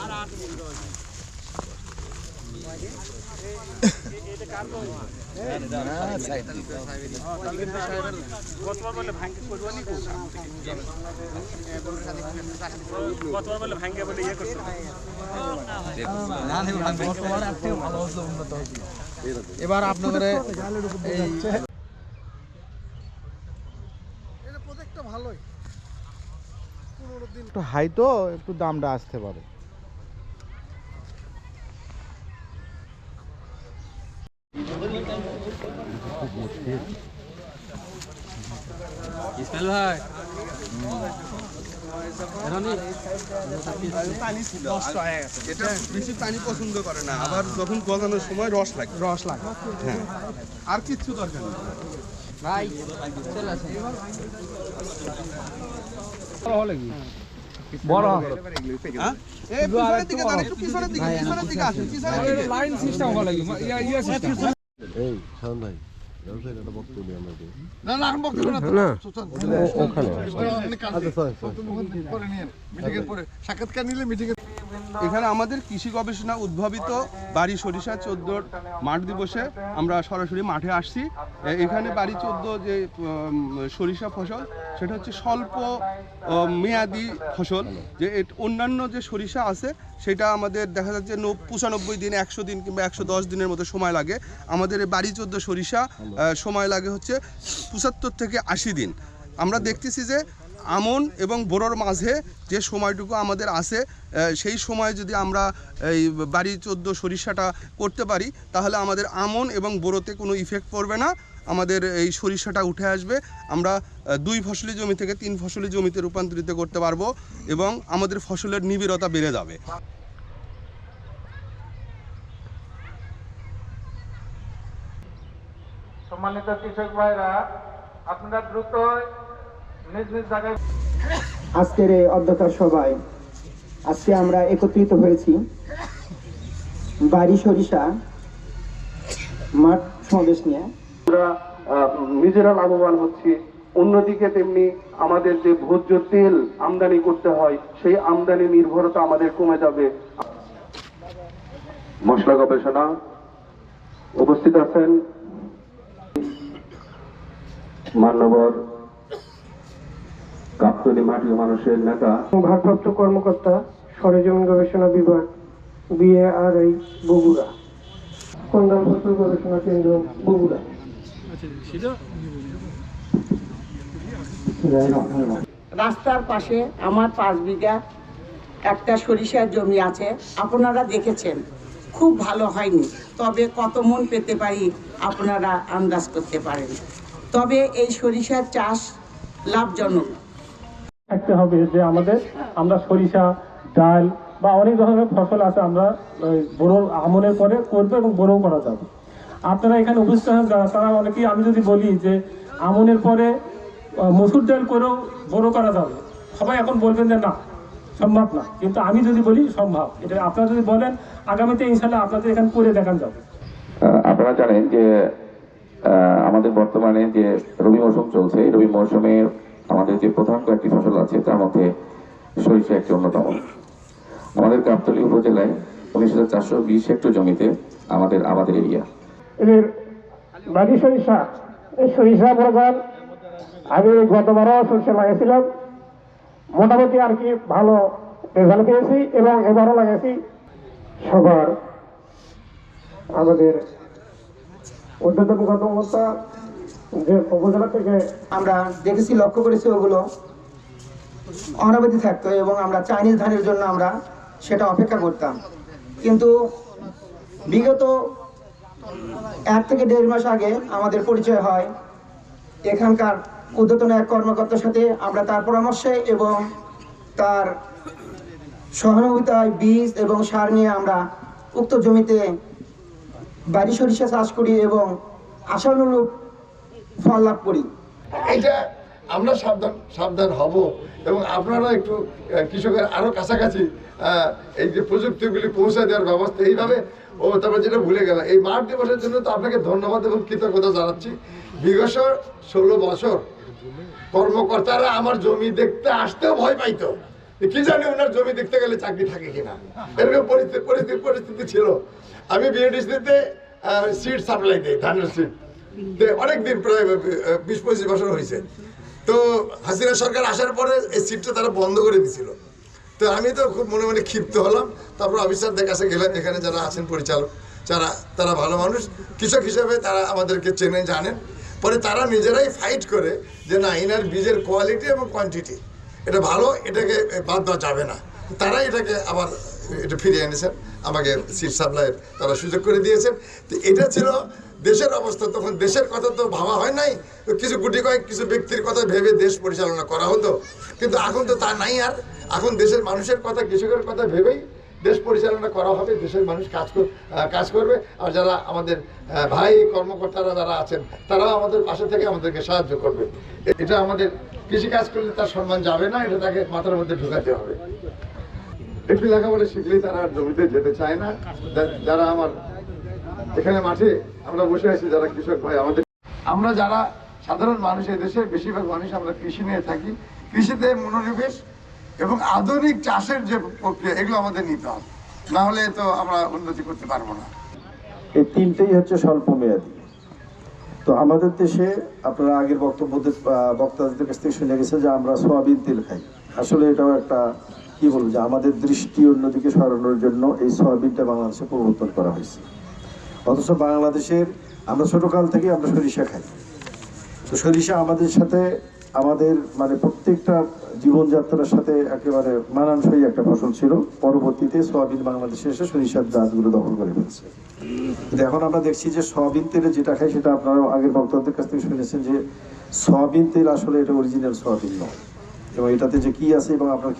আর আট এবার আপনাদের ভালোই। একটু হাই তো একটু দামটা আসতে পারে। এটা বেশি পানি পছন্দ করে না আবার যখন গজানোর সময় রস লাগে। রস লাগে। হ্যাঁ। আর কিচ্ছু দরকার নেই। হ্যাঁ? এই পিছনের দিকে পিছনের দিকে, পিছনের দিকে আসুন, পিছনের দিকে। লাইন সিস্টেম ইয়া সিস্টেম এই এখানে আমাদের কৃষি গবেষণা উদ্ভাবিত বাড়ি সরিষা চোদ্দোর মাঠ দিবসে আমরা সরাসরি মাঠে আসছি। এখানে বাড়ি চোদ্দ যে সরিষা ফসল সেটা হচ্ছে স্বল্প মেয়াদি ফসল। যে অন্যান্য যে সরিষা আছে সেটা আমাদের দেখা যাচ্ছে পঁচানব্বই দিন একশো দিন কিংবা একশো দশ দিনের মতো সময় লাগে। আমাদের বাড়ি চোদ্দ সরিষা সময় লাগে হচ্ছে পঁচাত্তর থেকে আশি দিন। আমরা দেখতেছি যে আমন এবং বোরোর মাঝে যে সময়টুকু আমাদের আছে সেই সময় যদি আমরা এই বাড়ি চোদ্দ সরিষাটা করতে পারি, তাহলে আমাদের আমন এবং বোরোতে কোনো ইফেক্ট পড়বে না। আমাদের এই সরিষাটা উঠে আসবে। আমরা দুই ফসলি জমি থেকে তিন ফসলি জমিতে রূপান্তরিত করতে পারব এবং আমাদের ফসলের নিবিড়তা বেড়ে যাবে। সম্মানিত কৃষক ভাইরা আপনারা দ্রুত নিজ নিজ জায়গায় আজকের এই অধ্যক্ষার সভায় আজকে আমরা একত্রিত হয়েছি। বাড়ি সরিষা মাঠ সমাবেশ নিয়ে। আমরা নিজেরা লাভবান হচ্ছি। অন্যদিকে তেমনি আমাদের যে ভোজ্য তেল আমদানি করতে হয় সেই আমদানি নির্ভরতা আমাদের কমে যাবে। মশলা গবেষণা উপস্থিত আছেন মান্যবর গাবতলী মাটির মানুষের নেতা। ভারপ্রাপ্ত কর্মকর্তা, সরেজমিন গবেষণা বিভাগ, বিএআরআই, বগুড়া। ফসল গবেষণা কেন্দ্র, বগুড়া? রাস্তার পাশে আমার পাঁচ বিঘা একটা সরিষার জমি আছে, আপনারা দেখেছেন। খুব ভালো হয়নি, তবে কত মন পেতে পারি আপনারা আন্দাজ করতে পারেন। তবে এই সরিষার চাষ লাভজনক। থাকতে হবে যে আমাদের আমরা সরিষা ডাল বা অনেক ধরনের ফসল আছে আমরা বড়ো আমনের পরে করব এবং বড়ো করা যাবে। আপনারা এখানে উপস্থিত আছেন যারা তারা অনেকেই আমি যদি বলি যে আমনের পরে মসুর ডাল করেও বড়ো করা যাবে। সবাই এখন বলবেন যে না সম্ভব না। কিন্তু আমি যদি বলি সম্ভব। এটা আপনারা যদি বলেন আগামীতে ইনশাল্লাহ আপনাদের এখানে করে দেখান যাবে। আপনারা জানেন যে আমাদের বর্তমানে যে রবি মৌসুম চলছে, এই রবি মৌসুমে আমাদের যে প্রধান কয়েকটি ফসল আছে, তার মধ্যে সরিষা একটি অন্যতম। আমাদের গাবতলী উপজেলায় উনিশ হাজার চারশো বিশ হেক্টর জমিতে আমাদের আবাদের এরিয়া। এদের বাড়ি সরিষা। এই সরিষা প্রধান আমি গতবারও সরিষা লাগিয়েছিলাম। মোটামুটি আর কি ভালো রেজাল্ট পেয়েছি এবং এবারও লাগিয়েছি। সবার আমাদের উদ্যোতন কর্মকর্তা যে উপজেলা থেকে আমরা দেখেছি লক্ষ্য করেছি ওগুলো অনাবধি থাকতো এবং আমরা চাইনিজ ধানের জন্য আমরা সেটা অপেক্ষা করতাম। কিন্তু বিগত এক থেকে দেড় মাস আগে আমাদের পরিচয় হয় এখানকার উদ্যতন এক কর্মকর্তার সাথে আমরা তার পরামর্শে এবং তার সহানুভূতায় বীজ এবং সার নিয়ে আমরা উক্ত জমিতে বাড়ি সরিষা চাষ করি এবং আশানুরূপ ফল লাভ করি। এটা আমরা সাবধান সাবধান হব এবং আপনারা একটু কৃষকের আরও কাছাকাছি এই যে প্রযুক্তিগুলি পৌঁছে দেওয়ার ব্যবস্থা এইভাবে, ও তারপর যেটা ভুলে গেলাম, এই মাঠ দিবসের জন্য তো আপনাকে ধন্যবাদ এবং কৃতজ্ঞতা জানাচ্ছি। বিগত ষোলো বছর কর্মকর্তারা আমার জমি দেখতে আসতেও ভয় পাইতো। কি জানি ওনার জমি দেখতে গেলে চাকরি থাকে কিনা। এরকম পরিস্থিতি পরিস্থিতি পরিস্থিতি ছিল। আমি বিএডিসিতে সিট সাপ্লাই দিই, ধানের সিট অনেক দিন প্রায় বিশ পঁচিশ বছর হয়েছে তো হাসিনা সরকার আসার পরে এই সিটটা তারা বন্ধ করে দিছিল। তো আমি তো খুব মনে মনে ক্ষিপ্ত হলাম। তারপর অফিসারদের কাছে গেলাম, এখানে যারা আছেন পরিচালক, যারা তারা ভালো মানুষ। কৃষক হিসাবে তারা আমাদেরকে চেনে জানেন। পরে তারা নিজেরাই ফাইট করে যে না ইনার বীজের কোয়ালিটি এবং কোয়ান্টিটি এটা ভালো, এটাকে বাদ দেওয়া যাবে না। তারা এটাকে আবার এটা ফিরিয়ে এনেছেন। আমাকে সিট সাপ্লাইয়ের তারা সুযোগ করে দিয়েছেন। তো এটা ছিল দেশের অবস্থা। তখন দেশের কথা তো ভাবা হয় নাই। কিছু গুটি কয়েক, কিছু ব্যক্তির কথা ভেবে দেশ পরিচালনা করা হতো। কিন্তু এখন তো তা নাই আর। এখন দেশের মানুষের কথা, কৃষকের কথা ভেবেই দেশ পরিচালনা করা হবে, দেশের মানুষ কাজ কাজ করবে। আর যারা আমাদের ভাই কর্মকর্তারা যারা আছেন, তারাও আমাদের পাশে থেকে আমাদেরকে সাহায্য করবে। এটা আমাদের কৃষি কাজ করলে তার সম্মান যাবে না, এটা তাকে মাথার মধ্যে ঢুকাতে হবে। একটু লেখাপড়া শিখলেই তারা আর জমিতে যেতে চায় না। যারা আমার এখানে মাঠে, আমরা বসে আছি, যারা কৃষক ভাই আমাদের। আমরা যারা সাধারণ মানুষ এই দেশে, বেশিরভাগ মানুষ আমরা কৃষি নিয়ে থাকি। কৃষিতে মনোনিবেশ এবং আধুনিক চাষের যে প্রক্রিয়া, এগুলো আমাদের নিতে হবে। না হলে তো আমরা উন্নতি করতে পারব না। এই তিনটেই হচ্ছে স্বল্প মেয়াদী তো আমাদের দেশে আপনারা আগের বক্তব্যদের বক্তাদের কাছ থেকে শুনে গেছে যে আমরা সোয়াবিন তেল খাই। আসলে এটাও একটা, কি বলব, যে আমাদের দৃষ্টি অন্যদিকে সরানোর জন্য এই সোয়াবিনটা বাংলাদেশে প্রবর্তন করা হয়েছে। অথচ বাংলাদেশের, আমরা ছোটকাল থেকে আমরা সরিষা খাই। তো সরিষা আমাদের সাথে আমাদের মানে প্রত্যেকটা জীবনযাত্রার সাথে একেবারে মানানসই একটা ফসল ছিল। পরবর্তীতে সোয়াবিন বাংলাদেশে এসে সরিষার গাছগুলো দখল করে ফেলছে। এখন আমরা দেখছি যে সয়াবিন তেলে যেটা খাই সেটা আপনারা আগের বক্তাদের কাছ থেকে শুনেছেন যে সয়াবিন তেল আসলে এটা অরিজিনাল সোয়াবিন নয়। এবং এটাতে যে কি আছে এবং আপনার